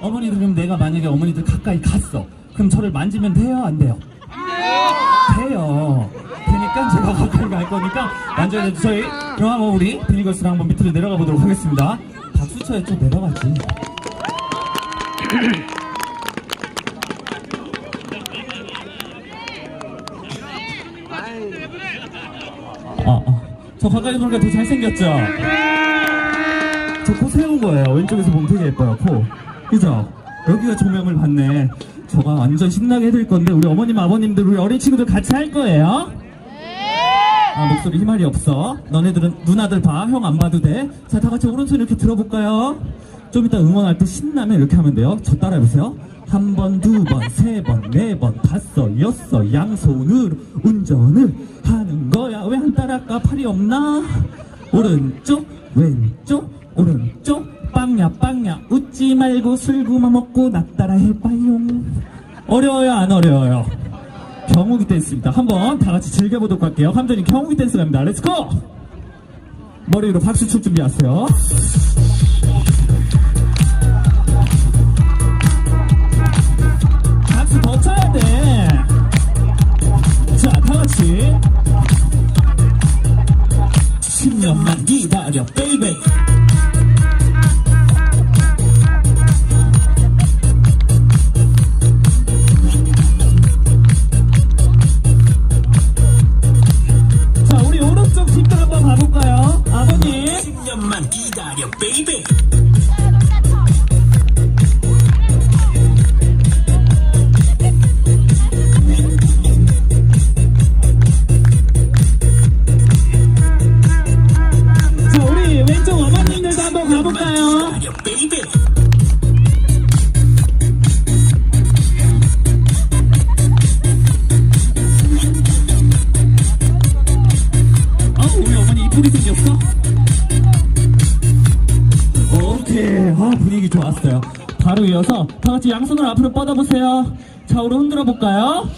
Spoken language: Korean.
어머니들 그럼 내가 만약에 어머니들 가까이 갔어. 그럼 저를 만지면 돼요, 안 돼요? 돼요. 되니까 제가 가까이 갈 거니까 만져야 돼. 저희 그럼 한번 우리 비니걸스랑 한번 밑으로 내려가 보도록 하겠습니다. 박수 쳐야 좀 내려가지. 아, 아. 저 가까이 보니까 더 잘생겼죠? 저 코 세운 거예요. 왼쪽에서 보면 되게 예뻐요, 코. 그죠? 여기가 조명을 받네. 저가 완전 신나게 해드릴 건데, 우리 어머님, 아버님들, 우리 어린 친구들 같이 할 거예요? 아, 목소리 희말이 없어. 너네들은, 누나들 봐. 형 안 봐도 돼. 자, 다 같이 오른손 이렇게 들어볼까요? 좀 이따 응원할 때 신나면 이렇게 하면 돼요. 저 따라 해보세요. 한 번, 두 번, 세 번, 네 번, 다섯, 여섯, 양손으로 운전을 하는 거야. 왜 한 따라까 팔이 없나? 오른쪽, 왼쪽, 오른쪽, 빵야, 빵야. 웃지 말고 술 그만 먹고 나 따라 해봐요. 어려워요, 안 어려워요? 경욱이 댄스입니다. 한번 다 같이 즐겨보도록 할게요. 감독님 경욱이 댄스 갑니다. 렛츠고! 머리 위로 박수 칠 준비하세요. 박수 더 쳐야 돼. 자, 다 같이. 10년만 기다려, 베이베. 자, 10년만 기다려 베이비 자, 우리 왼쪽 어머님들도 한번 가볼까요? 기다려 아, 우리 어머니 이쁘게 생 분위기 좋았어요. 바로 이어서 다 같이 양손을 앞으로 뻗어보세요. 자, 우리 흔들어 볼까요?